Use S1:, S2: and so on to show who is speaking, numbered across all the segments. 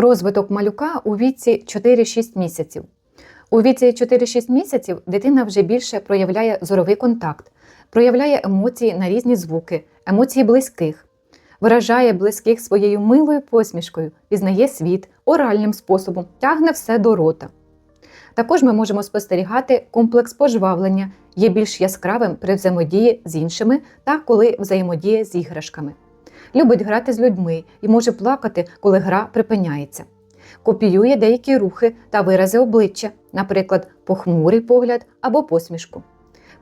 S1: Розвиток малюка у віці 4-6 місяців. У віці 4-6 місяців дитина вже більше проявляє зоровий контакт, проявляє емоції на різні звуки, емоції близьких, виражає близьких своєю милою посмішкою, пізнає світ оральним способом, тягне все до рота. Також ми можемо спостерігати комплекс пожвавлення, є більш яскравим при взаємодії з іншими та коли взаємодіє з іграшками. Любить грати з людьми і може плакати, коли гра припиняється. Копіює деякі рухи та вирази обличчя, наприклад, похмурий погляд або посмішку.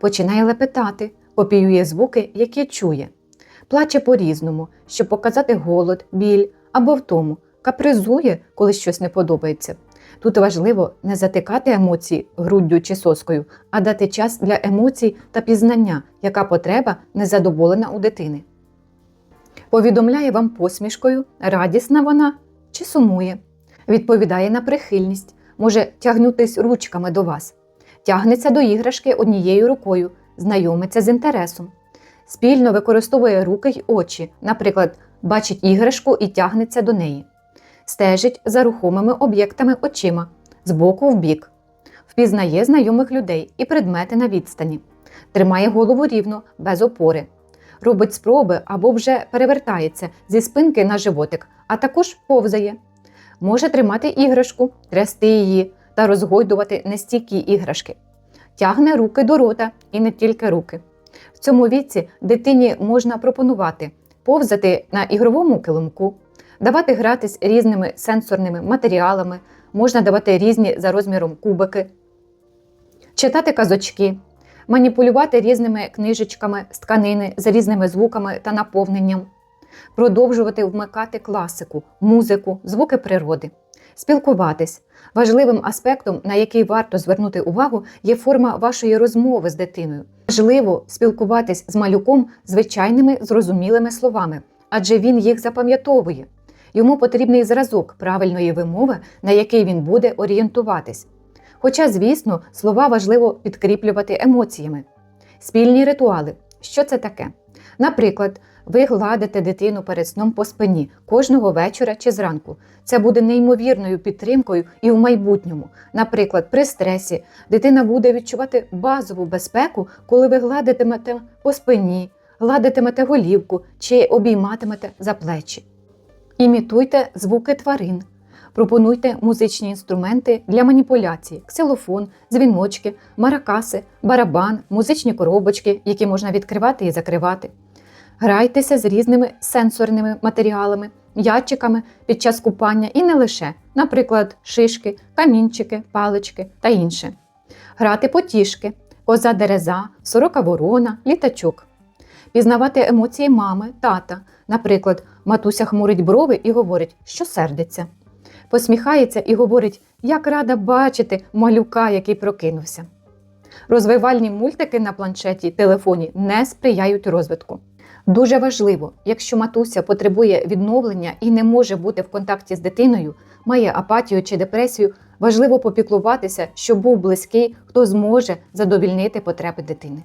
S1: Починає лепетати, копіює звуки, які чує. Плаче по-різному, щоб показати голод, біль або втому, капризує, коли щось не подобається. Тут важливо не затикати емоції груддю чи соскою, а дати час для емоцій та пізнання, яка потреба незадоволена у дитини. Повідомляє вам посмішкою, радісна вона чи сумує. Відповідає на прихильність, може тягнутись ручками до вас, тягнеться до іграшки однією рукою, знайомиться з інтересом. Спільно використовує руки й очі, наприклад, бачить іграшку і тягнеться до неї, стежить за рухомими об'єктами очима з боку в бік, впізнає знайомих людей і предмети на відстані, тримає голову рівно, без опори, робить спроби або вже перевертається зі спинки на животик, а також повзає. Може тримати іграшку, трясти її та розгойдувати нестійкі іграшки. Тягне руки до рота і не тільки руки. В цьому віці дитині можна пропонувати повзати на ігровому килимку, давати гратись різними сенсорними матеріалами, можна давати різні за розміром кубики, читати казочки, маніпулювати різними книжечками з тканини з різними звуками та наповненням, продовжувати вмикати класику, музику, звуки природи, спілкуватись. Важливим аспектом, на який варто звернути увагу, є форма вашої розмови з дитиною. Важливо спілкуватись з малюком звичайними зрозумілими словами, адже він їх запам'ятовує. Йому потрібний зразок правильної вимови, на який він буде орієнтуватись. Хоча, звісно, слова важливо підкріплювати емоціями. Спільні ритуали. Що це таке? Наприклад, ви гладите дитину перед сном по спині кожного вечора чи зранку. Це буде неймовірною підтримкою і в майбутньому. Наприклад, при стресі дитина буде відчувати базову безпеку, коли ви гладитимете по спині, гладитимете голівку чи обійматимете за плечі. Імітуйте звуки тварин. Пропонуйте музичні інструменти для маніпуляції: ксилофон, дзвіночки, маракаси, барабан, музичні коробочки, які можна відкривати і закривати. Грайтеся з різними сенсорними матеріалами, ячиками під час купання і не лише, наприклад, шишки, камінчики, палички та інше. Грати потішки, коза дереза, сорока ворона, літачок. Пізнавати емоції мами, тата. Наприклад, матуся хмурить брови і говорить, що сердиться. Посміхається і говорить, як рада бачити малюка, який прокинувся. Розвивальні мультики на планшеті телефоні не сприяють розвитку. Дуже важливо, якщо матуся потребує відновлення і не може бути в контакті з дитиною, має апатію чи депресію, важливо попіклуватися, щоб був близький, хто зможе задовільнити потреби дитини.